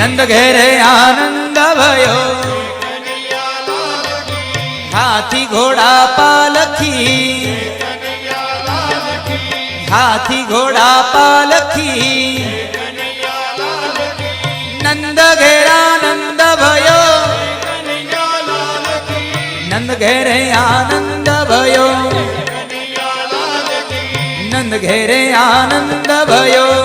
નંદ ઘેરે આનંદ ભયો હાથી ઘોડા પાલખી હાથી ઘોડા પાલખી નંદ ઘેરા નંદ ભયો નંદ ઘેરે આનંદ ભયો નંદ ઘેરે આનંદ ભયો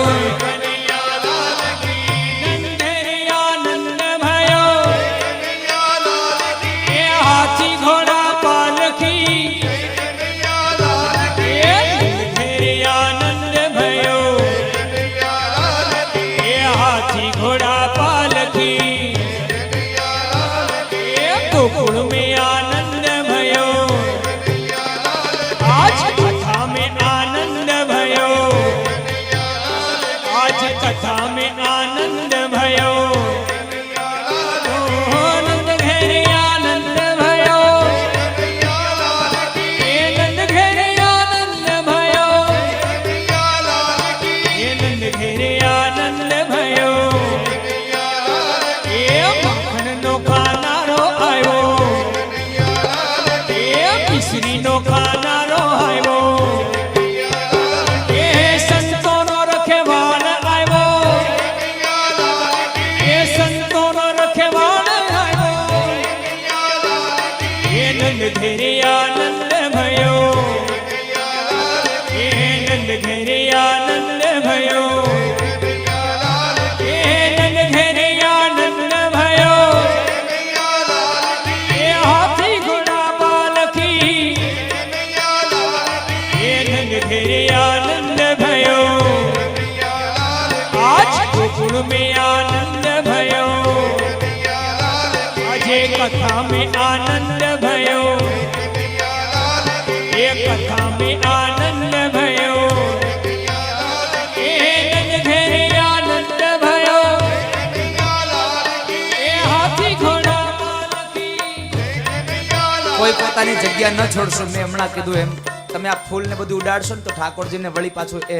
પોતાની જગ્યા ન છોડશો. મેં હમણાં કીધું એમ, તમે આ ફૂલ ને બધું ઉડાડશો ને તો ઠાકોરજીને વળી પાછું એ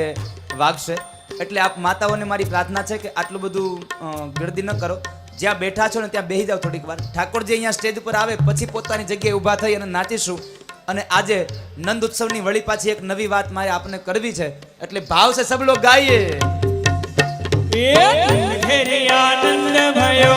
વાગશે. એટલે આપ માતાઓને મારી પ્રાર્થના છે કે આટલું બધું ગર્દી ન કરો. જ્યાં બેઠા છો ને ત્યાં બેસી જાઓ થોડીક વાર. ઠાકોરજી અહીંયા સ્ટેજ ઉપર આવે, પછી પોતાની જગ્યાએ ઊભા થઈ અને નાચીશું. અને આજે નંદ ઉત્સવની વળી પાછી એક નવી વાત મારે આપને કરવી છે. એટલે ભાવ છે સબ લોગ ગાઈએ આનંદ भयो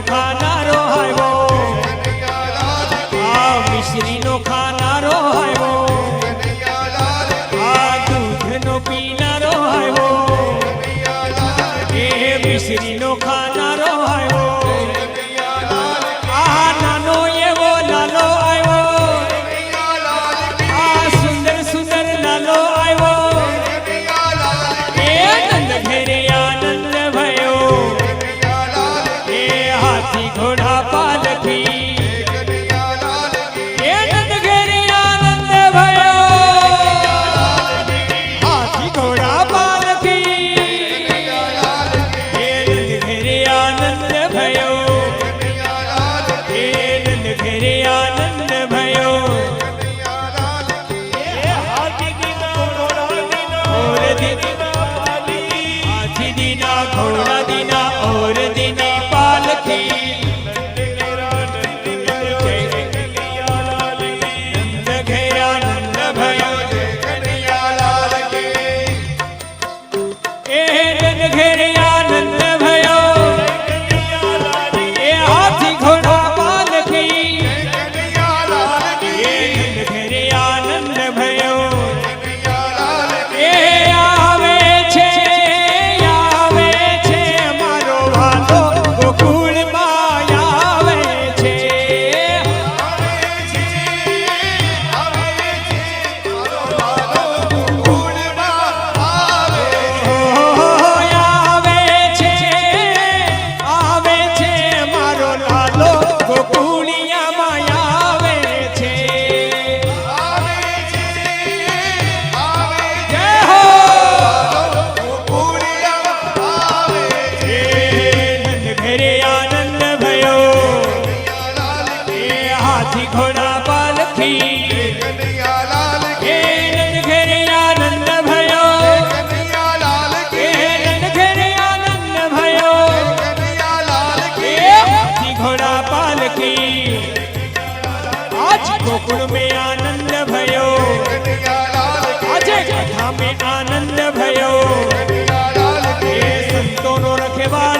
નો ખાનારો આવ્યો આ મિશ્રી નો ખાનારો આવ્યો ગોકુળ મે આનંદ ભયો આજે કથા મે આનંદ ભયો સંતો નો રખેવાળ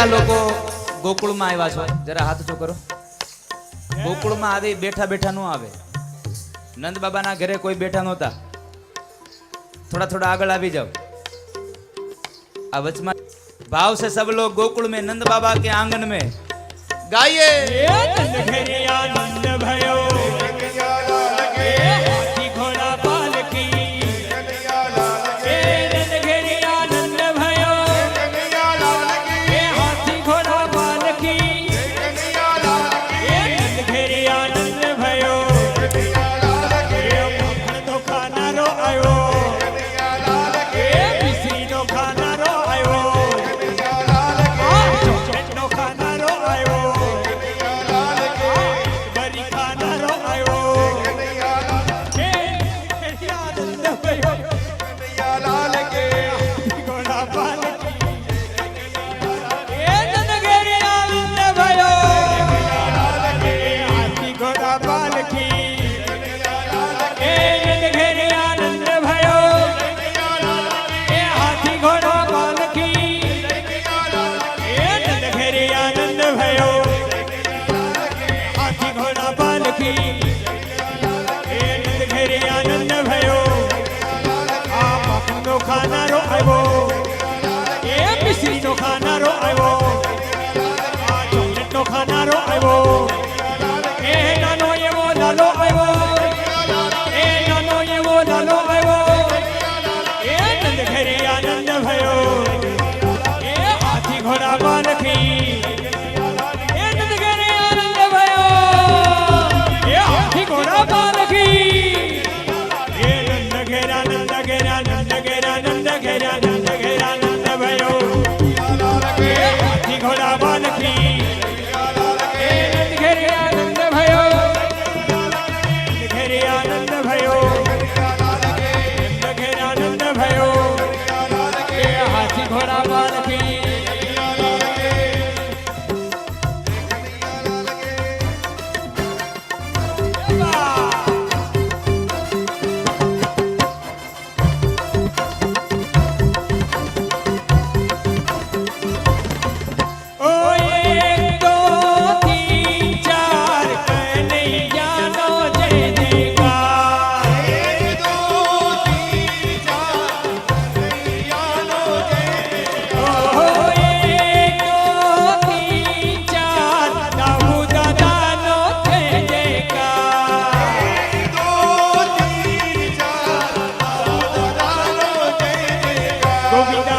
કેટલા લોકો ગોકુળમાં આવ્યા છો. જરા હાથ ઊંચો કરો. ગોકુળમાં આવી બેઠા બેઠા ન આવે. નંદ બાબાના ઘરે કોઈ બેઠા નતા થોડા થોડા આગળ આવી જાઓ. આ વચમાં ભાવ છે સબ લોગ ગોકુળ મે, નંદ બાબા કે આંગન મેં. ગાઈએ. Go, go, go.